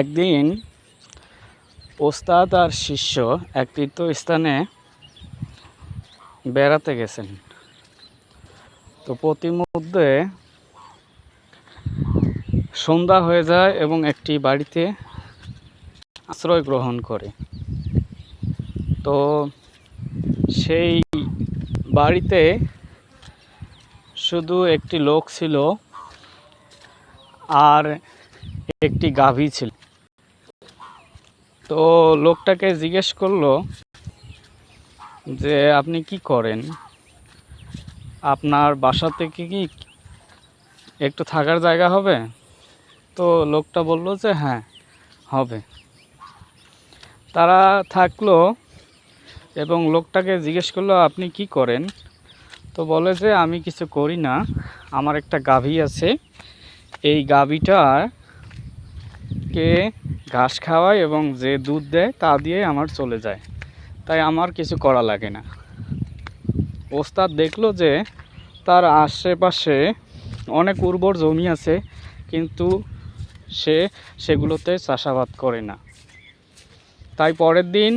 একদিন ওস্তাদ আর শিষ্য এক তীর্থস্থানে বেড়াতে গেছেন। তো প্রতিমধ্যে সন্ধ্যা হয়ে যায় এবং একটি বাড়িতে আশ্রয় গ্রহণ করে। তো সেই বাড়িতে শুধু একটি লোক ছিল আর একটি গাভী ছিল। তো লোকটাকে জিজ্ঞেস করল যে, আপনি কি করেন? আপনার বাসা থেকে কি একটু থাকার জায়গা হবে? তো লোকটা বলল যে হ্যাঁ হবে। তারা থাকল এবং লোকটাকে জিজ্ঞেস করল, আপনি কি করেন? তো বলে যে, আমি কিছু করি না। আমার একটা গাভী আছে। এই গাভীটাকে ঘাস খাওয়ায় এবং যে দুধ দেয় তা দিয়ে আমার চলে যায়। তাই আমার কিছু করা লাগে না। ওস্তাদ দেখল যে তার আশেপাশে অনেক উর্বর জমি আছে, কিন্তু সে সেগুলোতে চাষাবাদ করে না। তাই পরের দিন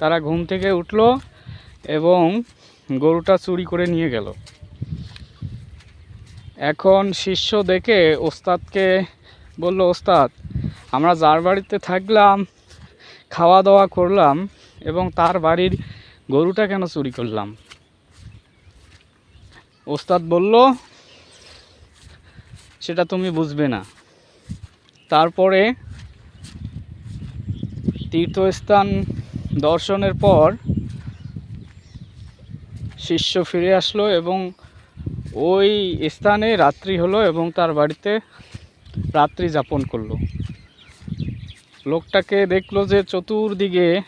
তারা ঘুম থেকে উঠল এবং গরুটা চুরি করে নিয়ে গেল। এখন শিষ্য দেখে ওস্তাদকে বলল, ওস্তাদ আমরা যার বাড়িতে থাকলাম খাওয়া দাওয়া করলাম এবং তার বাড়ির গরুটা কেন চুরি করলাম? ওস্তাদ বলল, সেটা তুমি বুঝবে না। তারপরে তীর্থস্থান দর্শনের পর শিষ্য ফিরে আসলো এবং ওই স্থানে রাত্রি হলো এবং তার বাড়িতে রাত্রি যাপন করল। লোকটাকে দেখল যে চতুর্দিকে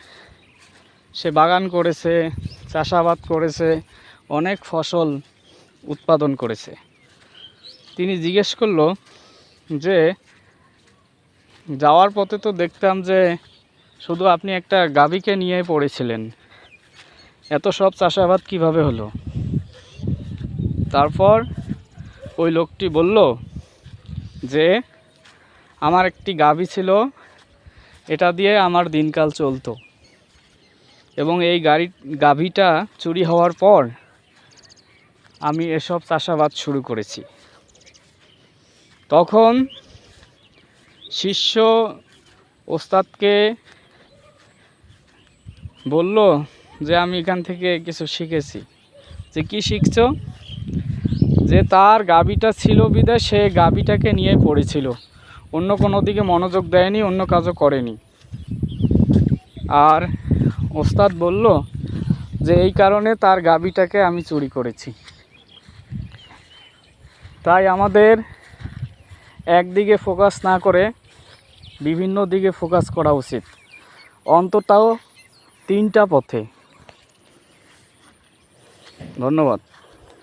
সে বাগান করেছে, চাষাবাদ করেছে, অনেক ফসল উৎপাদন করেছে। তিনি জিজ্ঞেস করল যে, যাওয়ার পথে তো দেখতাম যে শুধু আপনি একটা গাভীকে নিয়ে পড়েছিলেন। এত সব চাষাবাদ কীভাবে হলো? তারপর ওই লোকটি বলল যে, আমার একটি গাভী ছিল এটা দিয়ে আমার দিনকাল চলতো। এবং এই গাড়ি, গাভীটা চুরি হওয়ার পর আমি এসব চাষাবাদ শুরু করেছি। তখন শিষ্য ওস্তাদকে বলল যে, আমি এখান থেকে কিছু শিখেছি। যে কি শিখছ? যে, তার গাবিটা ছিল বিদায়, সে গাবিটাকে নিয়ে পড়েছিল। অন্য কোনো দিকে মনোযোগ দেয়নি, অন্য কাজও করেনি। আর ওস্তাদ বলল যে, এই কারণে তার গাবিটাকে আমি চুরি করেছি। তাই আমাদের একদিকে ফোকাস না করে বিভিন্ন দিকে ফোকাস করা উচিত। অন্তটাও তিনটা পথে। ধন্যবাদ।